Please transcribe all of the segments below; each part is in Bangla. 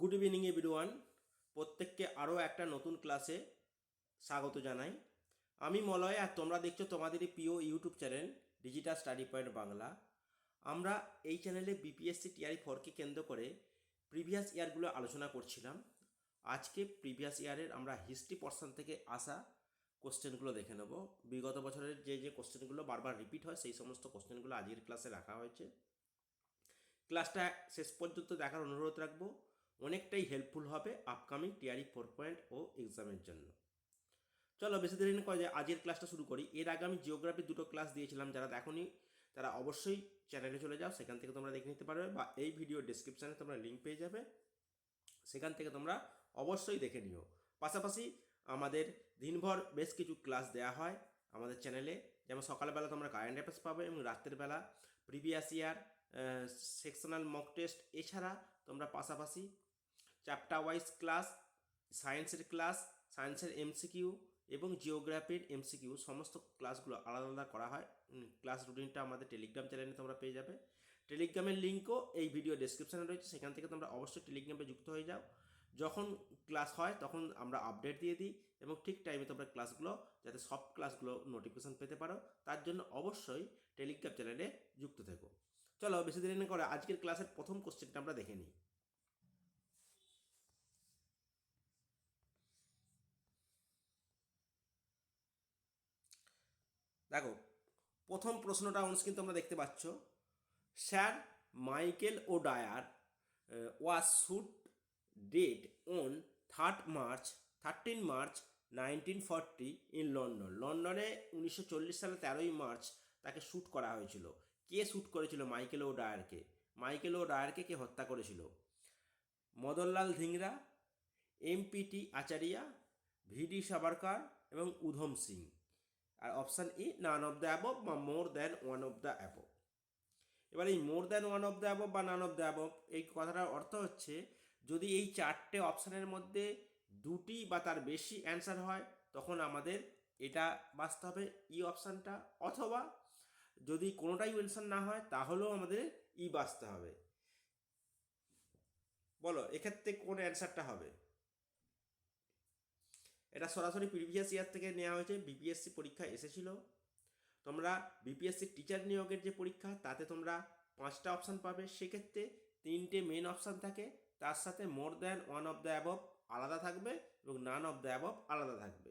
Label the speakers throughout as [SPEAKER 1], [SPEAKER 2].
[SPEAKER 1] গুড ইভিনিং এভরিওয়ান প্রত্যেককে আরও একটা নতুন ক্লাসে স্বাগত জানাই। আমি মলয়, আর তোমরা দেখছ তোমাদেরই প্রিয় YouTube channel digital study point Bangla আমরা এই চ্যানেলে বিপিএসসি টিআরই ফোরকে কেন্দ্র করে প্রিভিয়াস ইয়ারগুলো আলোচনা করছিলাম। আজকে প্রিভিয়াস ইয়ারের আমরা হিস্ট্রি পর্সন থেকে আসা কোশ্চেনগুলো দেখে নেব। বিগত বছরের যে যে কোশ্চেনগুলো বারবার রিপিট হয়, সেই সমস্ত কোশ্চেনগুলো আজকের ক্লাসে রাখা হয়েছে। ক্লাসটা শেষ পর্যন্ত দেখার অনুরোধ রাখব। অনেকটাই হেল্পফুল হবে upcoming TRE four point o এক্সামের জন্য। চলো বেশি দেরি না করে আজকের ক্লাসটা শুরু করি। এর আগে আমি জিওগ্রাফি দুটো ক্লাস দিয়েছিলাম, যারা দেখোনি, তারা অবশ্যই চ্যানেলে চলে যাও, সেখান থেকে তোমরা দেখে নিতে পারবে বা এই ভিডিও ডিসক্রিপশানে তোমরা লিঙ্ক পেয়ে যাবে। সেখান থেকে তোমরা অবশ্যই দেখে নিও। পাশাপাশি আমাদের দিনভর বেশ কিছু ক্লাস দেওয়া হয় আমাদের চ্যানেলে যেমন সকালবেলা তোমরা কারেন্ট অ্যাফেয়ার্স পাবে এবং রাত্রের বেলা previous year sectional mock test এছাড়া তোমরা পাশাপাশি চ্যাপ্টার ওয়াইজ ক্লাস, সায়েন্সের ক্লাস, সায়েন্সের এমসিকিউ এবং জিওগ্রাফির এমসিকিউ, সমস্ত ক্লাসগুলো আলাদা আলাদা করা হয়। ক্লাস রুটিনটা আমাদের টেলিগ্রাম চ্যানেলে তোমরা পেয়ে যাবে। টেলিগ্রামের লিঙ্কও এই ভিডিও ডেসক্রিপশানে রয়েছে, সেখান থেকে তোমরা অবশ্যই টেলিগ্রামে যুক্ত হয়ে যাও। যখন ক্লাস হয়, তখন আমরা আপডেট দিয়ে দিই এবং ঠিক টাইমে তোমরা ক্লাসগুলো, যাতে সব ক্লাসগুলো নোটিফিকেশান পেতে পারো, তার জন্য অবশ্যই টেলিগ্রাম চ্যানেলে যুক্ত থেকো। চলো, বেশি দেরি না করে আজকের ক্লাসের প্রথম কোশ্চেনটা আমরা দেখে নিই। দেখো, প্রথম প্রশ্নটা অন কিন্তু আমরা দেখতে পাচ্ছ। Sir Michael O'Dwyer was shot dead on third March thirteen March nineteen forty in London লন্ডনে উনিশশো চল্লিশ সালে তেরোই মার্চ তাকে শ্যুট করা হয়েছিল। কে শ্যুট করেছিল মাইকেল ও ডায়ারকে মাইকেল ও ডায়ারকে কে হত্যা করেছিল? মদনলাল ধিংরা এমপিটি আচারিয়া ভিডি সাবারকার এবং উধম সিং। আর option E none of the above বা more than one of the above এবার এই more than one of the above বা নান অফ দ্য অ্যাবভ এই কথাটার অর্থ হচ্ছে, যদি এই চারটে অপশানের মধ্যে দুটি বা তার বেশি অ্যান্সার হয়, তখন আমাদের এটা বাঁচতে হবে ই অপশানটা। অথবা যদি কোনোটাই অ্যান্সার না হয়, তাহলেও আমাদের ই বাঁচতে হবে। বলো, এক্ষেত্রে কোন অ্যান্সারটা হবে? এটা সরাসরি প্রিভিয়াস ইয়ার থেকে নেওয়া হয়েছে বিপিএসসি পরীক্ষা এসেছিল। তোমরা বিপিএসসি টিচার নিয়োগের যে পরীক্ষা, তাতে তোমরা পাঁচটা অপশান পাবে। সেক্ষেত্রে তিনটে মেন অপশান থাকে। তার সাথে more than one of the above আলাদা থাকবে এবং নান অফ দ্য অ্যাবভ আলাদা থাকবে।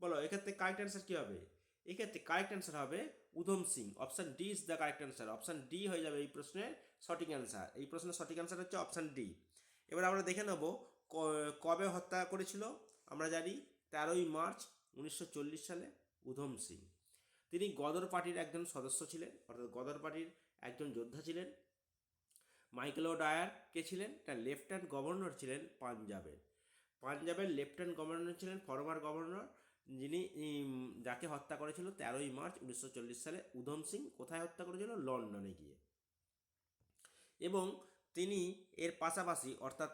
[SPEAKER 1] বলো, এক্ষেত্রে কারেক্ট অ্যান্সার কী হবে? এক্ষেত্রে কারেক্ট অ্যান্সার হবে Udham Singh. Option D is the correct answer option D হয়ে যাবে এই প্রশ্নের সঠিক অ্যান্সার এই প্রশ্নের সঠিক অ্যান্সার হচ্ছে অপশান ডি এবার আমরা দেখে নেব কবে হত্যা করেছিল আমরা জানি তেরোই মার্চ উনিশশো চল্লিশ সালে উধম সিং। তিনি গদর পার্টির একজন সদস্য ছিলেন, অর্থাৎ গদর পার্টির একজন যোদ্ধা ছিলেন। মাইকেল ও ডায়ার কে ছিলেন? তার লেফটেন্যান্ট গভর্নর ছিলেন পাঞ্জাবের। পাঞ্জাবের লেফটেন্যান্ট গভর্নর ছিলেন ফরমার গভর্নর, যিনি যাকে হত্যা করেছিল তেরোই মার্চ উনিশশো চল্লিশ সালে উধম সিং। কোথায় হত্যা করেছিল? লন্ডনে গিয়ে। এবং তিনি এর পাশাপাশি, অর্থাৎ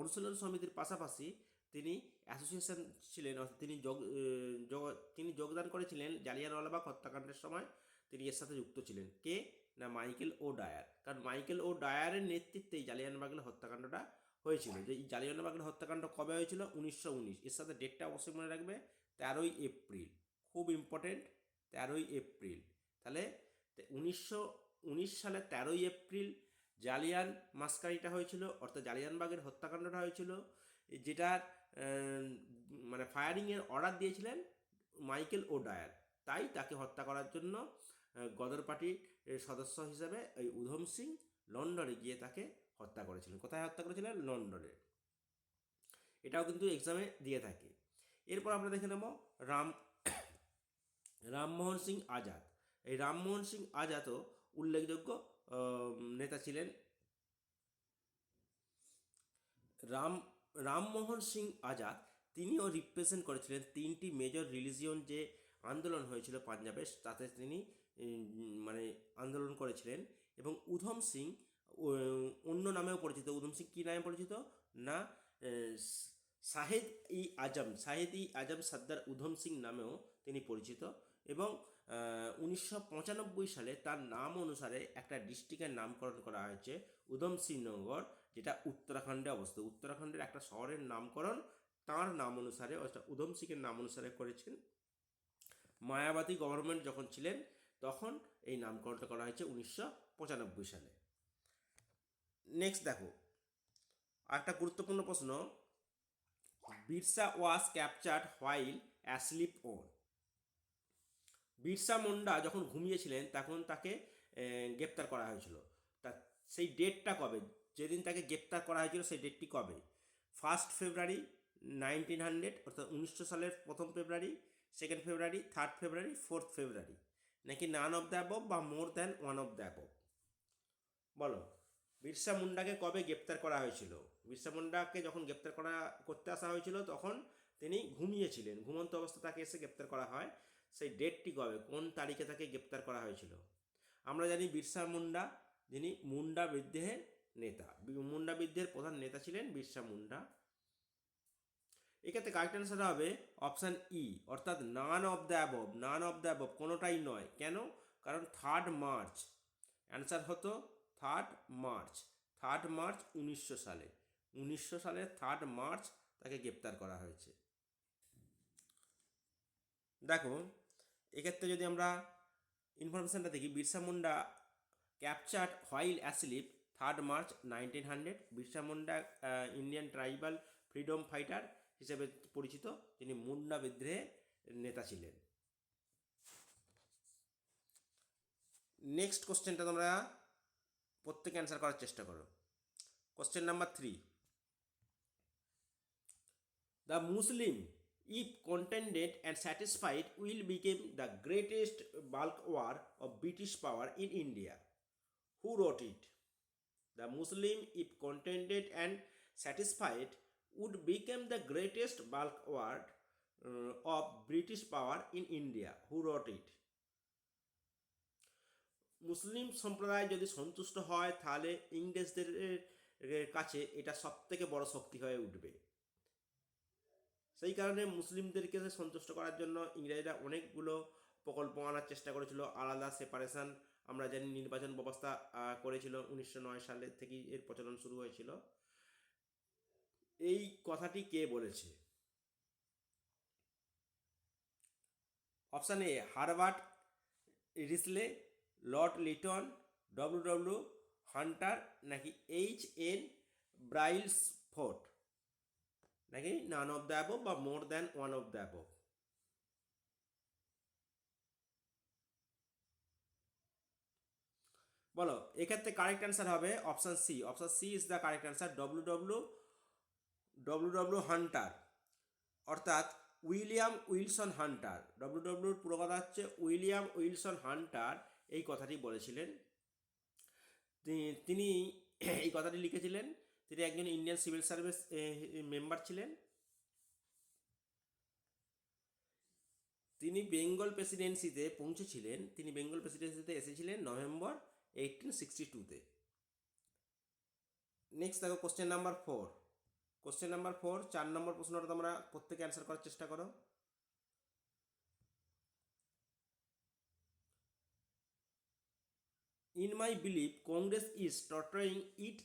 [SPEAKER 1] অনুশীলন সমিতির পাশাপাশি তিনি অ্যাসোসিয়েশন ছিলেন, অর্থাৎ তিনি যোগ তিনি যোগদান করেছিলেন জালিয়ানওয়ালাবাগ হত্যাকাণ্ডের সময়। তিনি এর সাথে যুক্ত ছিলেন। কে? না, মাইকেল ও ডায়ার কারণ মাইকেল ও ডায়ারের নেতৃত্বেই জালিয়ানবাগের হত্যাকাণ্ডটা হয়েছিল। যে এই জালিয়ানবাগের হত্যাকাণ্ড কবে হয়েছিল? উনিশশো উনিশ। এর সাথে ডেটটা অবশ্যই মনে রাখবে। তেরোই এপ্রিল। খুব ইম্পর্টেন্ট তেরোই এপ্রিল। তাহলে উনিশশো উনিশ সালে তেরোই এপ্রিল জালিয়ান মাস্কারিটা হয়েছিল, অর্থাৎ জালিয়ানবাগের হত্যাকাণ্ডটা হয়েছিল, যেটার মানে ফায়ারিংয়ের অর্ডার দিয়েছিলেন মাইকেল ও ডায়ার তাই তাকে হত্যা করার জন্য গদর পার্টির সদস্য হিসেবে এই উধম সিং লন্ডনে গিয়ে তাকে হত্যা করেছিলেন। কোথায় হত্যা করেছিলেন? লন্ডনে। এটাও কিন্তু এক্সামে দিয়ে থাকে। এরপর আমরা দেখে নেব রাম, রামমোহন সিং আজাদ। এই রামমোহন সিং আজাদও উল্লেখযোগ্য নেতা ছিলেন রাম, রামমোহন সিং আজাদ। তিনিও রিপ্রেজেন্ট করেছিলেন তিনটি মেজর রিলিজিয়ন যে আন্দোলন হয়েছিল পাঞ্জাবে, তাতে তিনি মানে আন্দোলন করেছিলেন। এবং উধম সিং অন্য নামেও পরিচিত। উধম সিং কী নামে পরিচিত? না শাহেদ ই আজম শাহেদ ই আজম সর্দার উধম সিং নামেও তিনি পরিচিত। এবং উনিশশো পঁচানব্বই সালে তার নাম অনুসারে একটা ডিস্ট্রিক্টের নামকরণ করা হয়েছে উধম যেটা উত্তরাখণ্ডে অবস্থিত। উত্তরাখণ্ডের একটা শহরের নামকরণ তার নাম অনুসারে, অর্থাৎ উধম সিংয়ের নাম অনুসারে করেছেন। মায়াবাদী গভর্নমেন্ট যখন ছিলেন, তখন এই নামকরণটা করা হয়েছে উনিশশো পঁচানব্বই সালে। নেক্সট দেখো একটা গুরুত্বপূর্ণ প্রশ্ন। Birsa was captured while asleep on Birsa Munda যখন ঘুমিয়েছিলেন, তখন তাকে গ্রেপ্তার করা হয়েছিল। তা সেই ডেটটা কবে? যেদিন তাকে গ্রেপ্তার করা হয়েছিল সেই ডেটটি কবে? ফার্স্ট ফেব্রুয়ারি নাইনটিন হান্ড্রেড, অর্থাৎ উনিশশো সালের প্রথম ফেব্রুয়ারি, second February, third February, fourth February. নাকি নান অফ দ্য অ্যাবভ বা more than one of the above? বলো, বিরসা মুন্ডাকে কবে গ্রেপ্তার করা হয়েছিল? বিরসা মুন্ডাকে যখন গ্রেপ্তার করা, করতে আসা হয়েছিল, তখন তিনি ঘুমিয়েছিলেন। ঘুমন্ত অবস্থা তাকে এসে গ্রেপ্তার করা হয়। সেই ডেটটি কবে? কোন তারিখে তাকে গ্রেপ্তার করা হয়েছিল? আমরা জানি বিরসা মুন্ডা, যিনি মুন্ডা বিদ্রোহের নেতা। মুন্ডা বিদ্রোহের প্রধান নেতা ছিলেন বিরসা মুন্ডা। এক্ষেত্রে কারেক্ট অ্যান্সার হবে অপশান ই অর্থাৎ none of the above none of the above কোনোটাই নয়। কেন? কারণ থার্ড মার্চ অ্যান্সার হতো থার্ড মার্চ থার্ড মার্চ উনিশশো সালে। উনিশশো সালের থার্ড মার্চ তাকে গ্রেপ্তার করা হয়েছে। দেখো এক্ষেত্রে যদি আমরা ইনফরমেশনটা দেখি Birsa Munda captured while asleep third March nineteen hundred Birsa Munda Indian tribal freedom fighter হিসেবে পরিচিত তিনি মুন্ডা বিদ্রোহের নেতা ছিলেন। নেক্সট কোশ্চেনটা তোমরা প্রত্যেকে অ্যান্সার করার চেষ্টা করো। Question number three The Muslim, if contented and satisfied, will become the greatest bulk war of British power in India. Who wrote it? The Muslim, if contented and satisfied, would become the greatest bulk war uh, of British power in India. Who wrote it? মুসলিম সম্প্রদায় যদি সন্তুষ্ট হয় তাহলে ইংরেজদের কাছে এটা সব থেকে বড় শক্তি হয়ে উঠবে সেই কারণে মুসলিমদেরকে সন্তুষ্ট করার জন্য ইংরেজরা অনেকগুলো প্রকল্প আনার চেষ্টা করেছিল, আলাদা সেপারেশন আমরা জানি নির্বাচন ব্যবস্থা করেছিল উনিশশো নয় সালে থেকেই এর প্রচলন শুরু হয়েছিল। এই কথাটি কে বলেছে? Option A Herbert Risley, Lord Lytton, W W Hunter নাকি এইচ এন ব্রাইলস ফোর্ট? নাকি? নান অফ দ্য বা more than one of the বলো, এক্ষেত্রে কারেক্ট অ্যান্সার হবে option C option C is the correct answer W W W W Hunter অর্থাৎ উইলিয়াম উইলসন হান্টার। ডব্লু ডব্লিউর পুরো কথা হচ্ছে উইলিয়াম উইলসন হান্টার এই কথাটি বলেছিলেন। তিনি এই কথাটি লিখেছিলেন। তিনি একজন ইন্ডিয়ান সিভিল সার্ভিস মেম্বার ছিলেন। তিনি বেঙ্গল প্রেসিডেন্সিতে পৌঁছেছিলেন। তিনি বেঙ্গল প্রেসিডেন্সিতে এসেছিলেন নভেম্বর এইটিন সিক্সটি টুতে নেক্সট দেখো question number four question number four চার নম্বর প্রশ্নটা তোমরা প্রত্যেকে অ্যান্সার করার চেষ্টা করো। In my belief, Congress is torturing it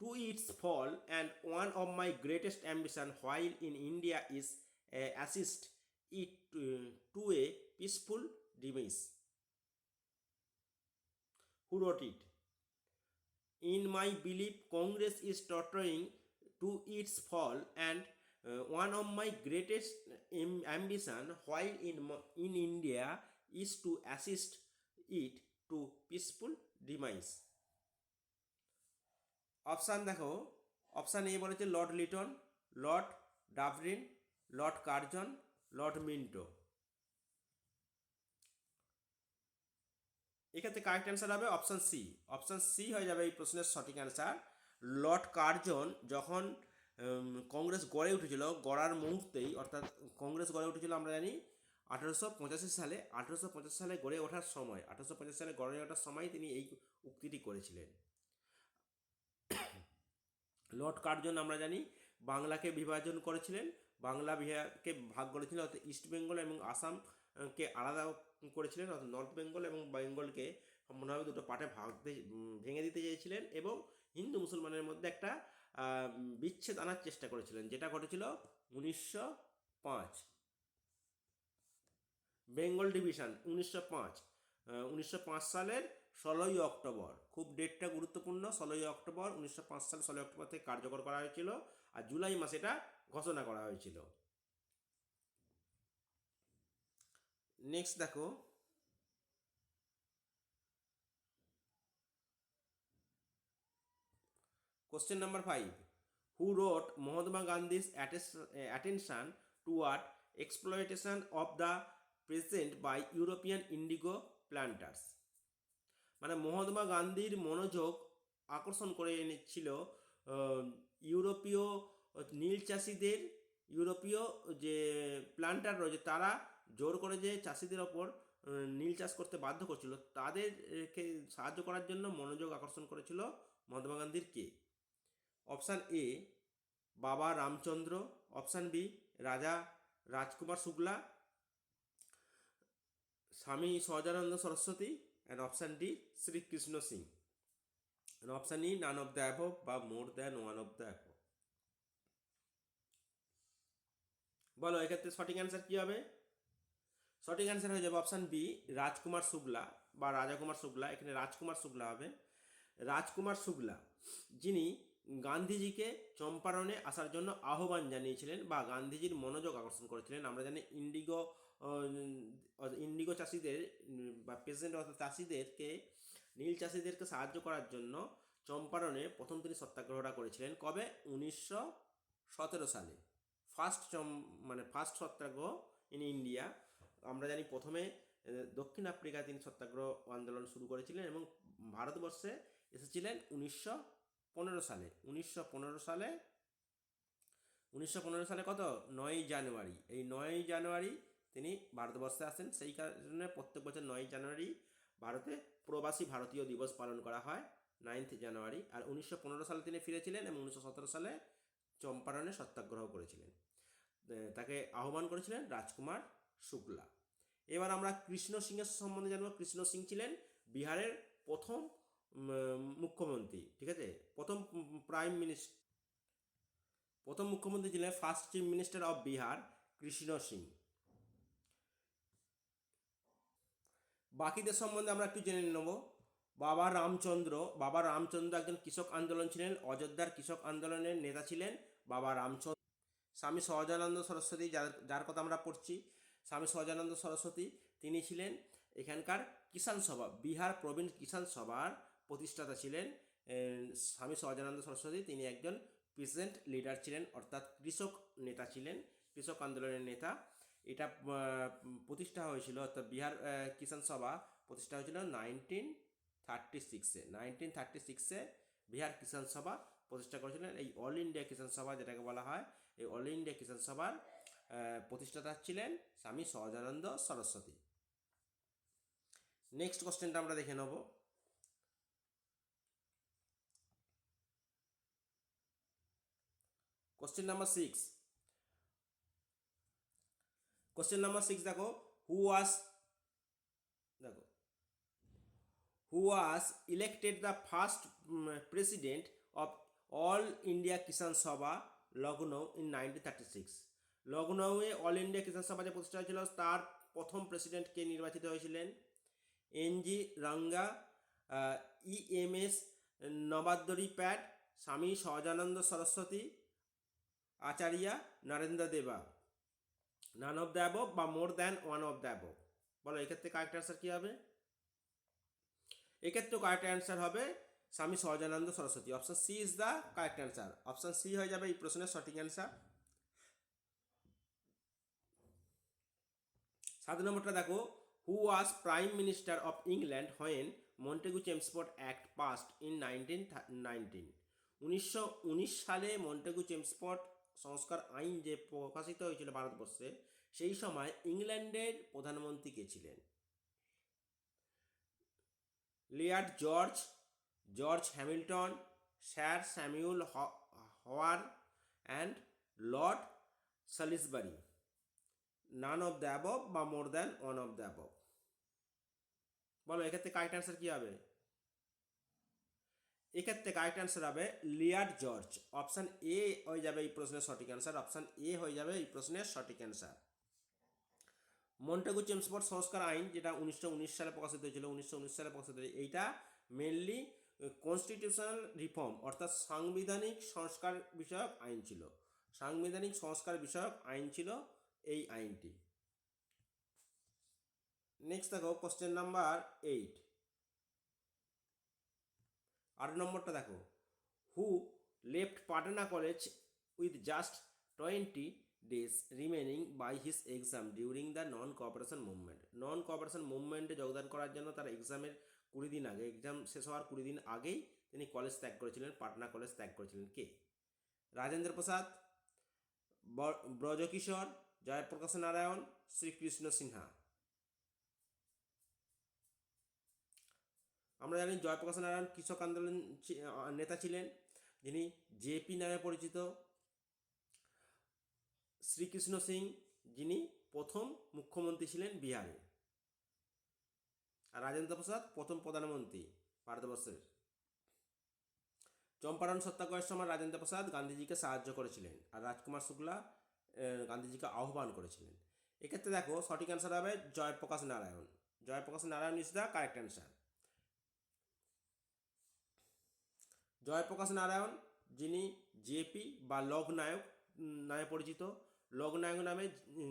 [SPEAKER 1] to its fall, and one of my greatest ambition while in India is uh, assist it to, to a peaceful demise. Who wrote it? In my belief, Congress is tottering to its fall, and uh, one of my greatest am- ambition while in in India is to assist it to peaceful demise. Option দেখো। অপশান এ বলেছে Lord Lytton, Lord Dufferin, Lord Curzon, Lord Minto. এক্ষেত্রে কারেক্ট অ্যান্সার হবে অপশান সি। অপশান সি হয়ে যাবে এই প্রশ্নের সঠিক অ্যান্সার লর্ড কার্জন যখন কংগ্রেস গড়ে উঠেছিল, গড়ার মুহূর্তেই, অর্থাৎ কংগ্রেস গড়ে উঠেছিল আমরা জানি আঠেরোশো পঁচাশি সালে, আঠেরোশো পঁচাশি সালে গড়ে ওঠার সময়, আঠেরোশো পঁচাশি সালে গড়ে ওঠার সময় তিনি এই উক্তিটি করেছিলেন। লর্ড কার্জন আমরা জানি, বাংলাকে বিভাজন করেছিলেন, বাংলা বিহারকে ভাগ করেছিলেন, অর্থাৎ ইস্ট বেঙ্গল এবং আসামকে আলাদা করেছিলেন, অর্থাৎ নর্থ বেঙ্গল এবং বেঙ্গলকে সম্পূর্ণভাবে দুটো পার্টে ভাগতে ভেঙে দিতে চেয়েছিলেন এবং হিন্দু মুসলমানের মধ্যে একটা বিচ্ছেদ আনার চেষ্টা করেছিলেন, যেটা ঘটেছিল উনিশশো পাঁচ। বেঙ্গল ডিভিশন, উনিশশো পাঁচ। উনিশশো পাঁচ সালের ষোলোই অক্টোবর। খুব ডেটটা গুরুত্বপূর্ণ, ষোলোই অক্টোবর উনিশশো পাঁচ সালে ষোলোই অক্টোবর থেকে কার্যকর করা হয়েছিল আর জুলাই মাসে এটা ঘোষণা করা হয়েছিল। নেক্সট দেখো। Question number five who wrote Mahatma Gandhi's attention toward art exploitation of the present by European indigo planters মানে মহাত্মা গান্ধীর মনোযোগ আকর্ষণ করে এনেছিল ইউরোপীয় নীল চাষিদের, ইউরোপীয় যে প্লান্টার রয়েছে তারা জোর করে যে চাষিদের ওপর নীল চাষ করতে বাধ্য করছিল। তাদেরকে সাহায্য করার জন্য মনোযোগ আকর্ষণ করেছিল মহাত্মা গান্ধীর কে? অপশান এ বাবা Ramchandra. Option B Raja Rajkumar Shukla. Swami Sahajanand Saraswati. And option D Shrikrishna Singh and option E none of the above বা more than one of the above বলো, এক্ষেত্রে সঠিক অ্যান্সার কী হবে? সঠিক অ্যান্সার হয়ে যাবে অপশান বি রাজকুমার শুক্লা বা রাজাকুমার শুক্লা। এখানে রাজকুমার শুক্লা হবে। রাজকুমার শুক্লা, যিনি গান্ধীজিকে চম্পারণে আসার জন্য আহ্বান জানিয়েছিলেন বা গান্ধীজির মনোযোগ আকর্ষণ করেছিলেন। আমরা জানি ইন্ডিগো ইন্ডিগো চাষিদের, বা প্রেসিডেন্ট অর্থাৎ চাষিদেরকে, নীল চাষিদেরকে সাহায্য করার জন্য চম্পারণে প্রথম তিনি সত্যাগ্রহটা করেছিলেন। কবে? উনিশশো সতেরো সালে। ফার্স্ট চম মানে ফার্স্ট সত্যাগ্রহ ইন ইন্ডিয়া আমরা জানি প্রথমে দক্ষিণ আফ্রিকা তিনি সত্যাগ্রহ আন্দোলন শুরু করেছিলেন এবং ভারতবর্ষে এসেছিলেন উনিশশো পনেরো সালে। উনিশশো পনেরো সালে, উনিশশো পনেরো সালে কত? নয়ই জানুয়ারি। এই নয়ই জানুয়ারি তিনি ভারতবর্ষে আসেন সেই কারণে প্রত্যেক বছর নয়ই জানুয়ারি ভারতে প্রবাসী ভারতীয় দিবস পালন করা হয় নাইন্থ জানুয়ারি। আর উনিশশো পনেরো সালে তিনি ফিরেছিলেন এবং উনিশশো সতেরো সালে চম্পারণে সত্যাগ্রহ করেছিলেন। তাকে আহ্বান করেছিলেন রাজকুমার শুক্লা। এবার আমরা কৃষ্ণ সিংয়ের সম্বন্ধে জানব। কৃষ্ণ সিং ছিলেন বিহারের প্রথম মুখ্যমন্ত্রী, ঠিক আছে? প্রথম প্রাইম মিনিস্টার প্রথম মুখ্যমন্ত্রী ছিলেন first chief minister of Bihar Krishna Singh. বাকিদের সম্বন্ধে আমরা একটু জেনে নেব। বাবা রামচন্দ্র বাবা রামচন্দ্র একজন কৃষক আন্দোলন ছিলেন, অযোধ্যার কৃষক আন্দোলনের নেতা ছিলেন, বাবা রামচন্দ্র, স্বামী সহজানন্দ সরস্বতী, যার যার কথা আমরা পড়ছি, স্বামী সহজানন্দ সরস্বতী, তিনি ছিলেন এখানকার কিষাণ সভা, বিহার প্রবীণ কিষাণ সভার প্রতিষ্ঠাতা ছিলেন স্বামী সহজানন্দ সরস্বতী, তিনি একজন প্রেসিডেন্ট লিডার ছিলেন, অর্থাৎ কৃষক নেতা ছিলেন, কৃষক আন্দোলনের নেতা। এটা প্রতিষ্ঠা হয়েছিল, অর্থাৎ বিহার কিষাণ সভা প্রতিষ্ঠা হয়েছিল নাইনটিন থার্টি সিক্সে নাইনটিন থার্টি সিক্সে বিহার কিষাণ সভা প্রতিষ্ঠা করেছিলেন। এই অল ইন্ডিয়া কিষাণ সভা যেটাকে বলা হয়, এই অল ইন্ডিয়া কিষাণ সভার প্রতিষ্ঠাতা ছিলেন স্বামী সহজানন্দ সরস্বতী। নেক্সট কোশ্চেনটা আমরা দেখে নেব। Question number six question number six দেখো হু ওয়াজ দেখো who was elected the first president of all India Kisan Sabha Lucknow in nineteen thirty six লখনৌয়ে all India Kisan Sabha যে প্রতিষ্ঠা হয়েছিল, তার প্রথম প্রেসিডেন্ট কে নির্বাচিত হয়েছিলেন? NG Ranga E M S Namboodiripad Swami Sahajanand Saraswati, Acharya Narendra দেবা। নান অফ দ্য অ্যাবভ বা more than one of the above বলো, এক্ষেত্রে কারেক্ট অ্যান্সার কী হবে? এক্ষেত্রেও কারেক্ট অ্যান্সার হবে Swami Sahajanand Saraswati. Option C is the correct answer option C হয়ে যাবে এই প্রশ্নের সঠিক অ্যান্সার সাত নম্বরটা দেখো। Who was prime minister of England when Montagu Chelmsford act passed in nineteen nineteen উনিশশো উনিশ সালে মন্টেগু চেমসফোর্ড সংস্কার আইন যে প্রকাশিত হয়েছিল ভারতবর্ষে, সেই সময় ইংল্যান্ডের প্রধানমন্ত্রী কে ছিলেন? Lord George George Hamilton, sir Samuel Hoare and Lord Salisbury. None of the above বা more than one of the above বলো, এক্ষেত্রে কারেক্ট অ্যান্সার কী হবে? এক্ষেত্রে কারেক্ট অ্যান্সার হবে লিয়ার জর্জ। অপশান এ হয়ে যাবে এই প্রশ্নের সঠিক অ্যান্সার অপশান এ হয়ে যাবে এই প্রশ্নের সঠিক অ্যান্সার মন্টেগু চেমসফোর্ড সংস্কার আইন, যেটা উনিশশো উনিশ সালে প্রকাশিত হয়েছিল, উনিশশো উনিশ সালে প্রকাশিত হয়েছিল, এইটা মেনলি কনস্টিটিউশনাল রিফর্ম অর্থাৎ সাংবিধানিক সংস্কার বিষয়ক আইন ছিল। সাংবিধানিক সংস্কার বিষয়ক আইন ছিল এই আইনটি। নেক্সট দেখো কোশ্চেন নাম্বার এইট আট নম্বরটা দেখো। Who left Patna college with just twenty days remaining by his exam during the non cooperation movement non cooperation মুভমেন্টে যোগদান করার জন্য তার এক্সামের কুড়ি দিন আগে এক্সাম শেষ হওয়ার কুড়ি দিন আগেই তিনি কলেজ ত্যাগ করেছিলেন পাটনা কলেজ ত্যাগ করেছিলেন। কে? রাজেন্দ্র প্রসাদ ব্রজকিশোর, জয়প্রকাশ নারায়ণ, শ্রীকৃষ্ণ সিনহা। আমরা জানি জয়প্রকাশ নারায়ণ কৃষক আন্দোলন নেতা ছিলেন। যিনি জেপি নামে পরিচিত। শ্রীকৃষ্ণ সিং, যিনি প্রথম মুখ্যমন্ত্রী ছিলেন বিহারে। আর রাজেন্দ্র প্রসাদ, প্রথম প্রধানমন্ত্রী ভারতবর্ষের। চম্পারণ সত্যাগ্রহের সময় রাজেন্দ্র প্রসাদ গান্ধীজিকে সাহায্য করেছিলেন আর রাজকুমার শুক্লা গান্ধীজিকে আহ্বান করেছিলেন। এক্ষেত্রে দেখো সঠিক অ্যান্সার হবে Jayaprakash Narayan. Jayaprakash Narayan is the correct answer Jayaprakash Narayan, যিনি জেপি বা লগ্নায়ক নামে পরিচিত। লগ্নায়ক নামে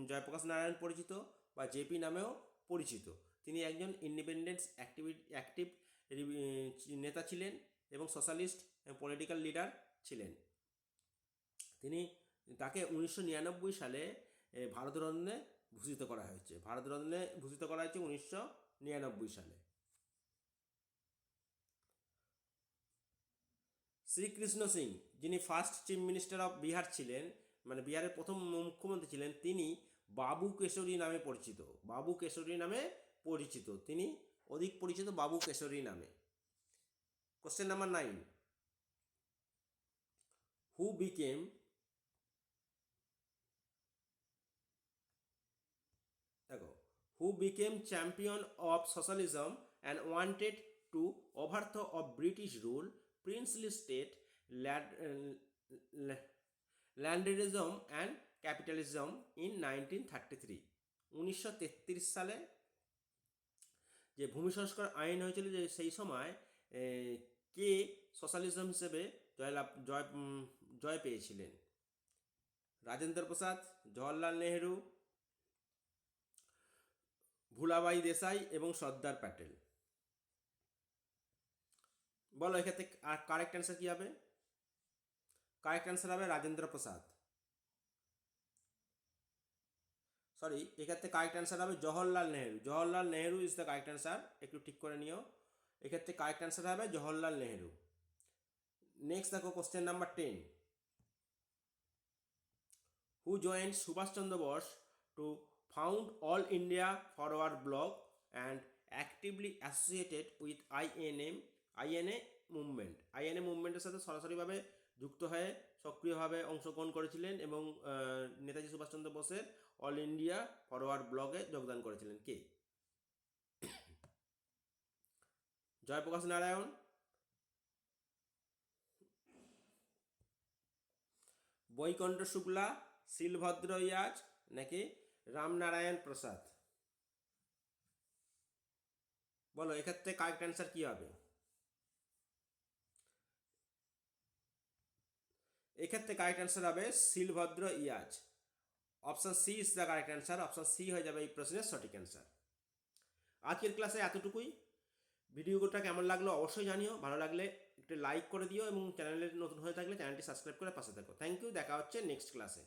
[SPEAKER 1] জয়প্রকাশ নারায়ণ পরিচিত বা জেপি নামেও পরিচিত। তিনি একজন ইন্ডিপেন্ডেন্স অ্যাক্টিভি অ্যাক্টিভ নেতা ছিলেন এবং সোশ্যালিস্ট পলিটিক্যাল লিডার ছিলেন। তিনি তাকে উনিশশো নিরানব্বই সালে ভারতরত্নে ভূষিত করা হয়েছে। ভারতরত্নে ভূষিত করা হয়েছে উনিশশো নিরানব্বই সালে। শ্রীকৃষ্ণ সিং, যিনি first chief minister of Bihar ছিলেন মানে বিহারের প্রথম মুখ্যমন্ত্রী ছিলেন, তিনি বাবু কেশরী নামে পরিচিত। বাবু কেশরী নামে পরিচিত। তিনি অধিক পরিচিত বাবু কেশরী নামে। Question number nine who became দেখো who became champion of socialism and wanted to overthrow of British rule princely state landlordism and capitalism in nineteen thirty three উনিশশো তেত্রিশ সালে যে ভূমি সংস্কার আইন হয়েছিল যে সেই সময় কে সোশ্যালিজম হিসেবে জয়লাভ, জয় জয় পেয়েছিলেন? রাজেন্দ্র প্রসাদ, জওয়াহরলাল নেহেরু, ভুলাবাই দেশাই এবং সর্দার প্যাটেল। বলো, এক্ষেত্রে আর কারেক্ট অ্যান্সার কী হবে? কারেক্ট অ্যান্সার হবে রাজেন্দ্র প্রসাদ। সরি এক্ষেত্রে কারেক্ট অ্যান্সার হবে Jawaharlal Nehru. Jawaharlal Nehru is the correct answer একটু ঠিক করে নিও। এক্ষেত্রে কারেক্ট অ্যান্সার হবে জওহরলাল নেহেরু। নেক্সট দেখো question number ten who joined Subhashchandra Bose to found all India forward bloc and actively associated with INM INA movement. INA মুভমেন্টের সাথে সরাসরিভাবে যুক্ত হয়ে সক্রিয়ভাবে অংশগ্রহণ করেছিলেন এবং নেতাজি সুভাষচন্দ্র বোসের অল ইন্ডিয়া ফরওয়ার্ড ব্লকে যোগদান করেছিলেন। কে? জয়প্রকাশ নারায়ণ। বৈকণ্ঠ শুক্লা, শিলভদ্র ইয়াজ নাকি রামনারায়ণ প্রসাদ? বলো, এক্ষেত্রে কারেক্ট অ্যান্সার কী হবে? এক্ষেত্রে কারেক্ট অ্যান্সার হবে Shilbhadra Iaz. Option C is the correct answer option C হয়ে যাবে এই প্রশ্নের সঠিক অ্যান্সার আজকের ক্লাসে এতটুকুই। ভিডিওটা কেমন লাগল অবশ্যই জানিও, ভালো লাগলে একটু লাইক করে দিও এবং চ্যানেলে নতুন হয়ে থাকলে চ্যানেলটি সাবস্ক্রাইব করে পাশে থাকো। থ্যাংক ইউ দেখা হচ্ছে নেক্সট ক্লাসে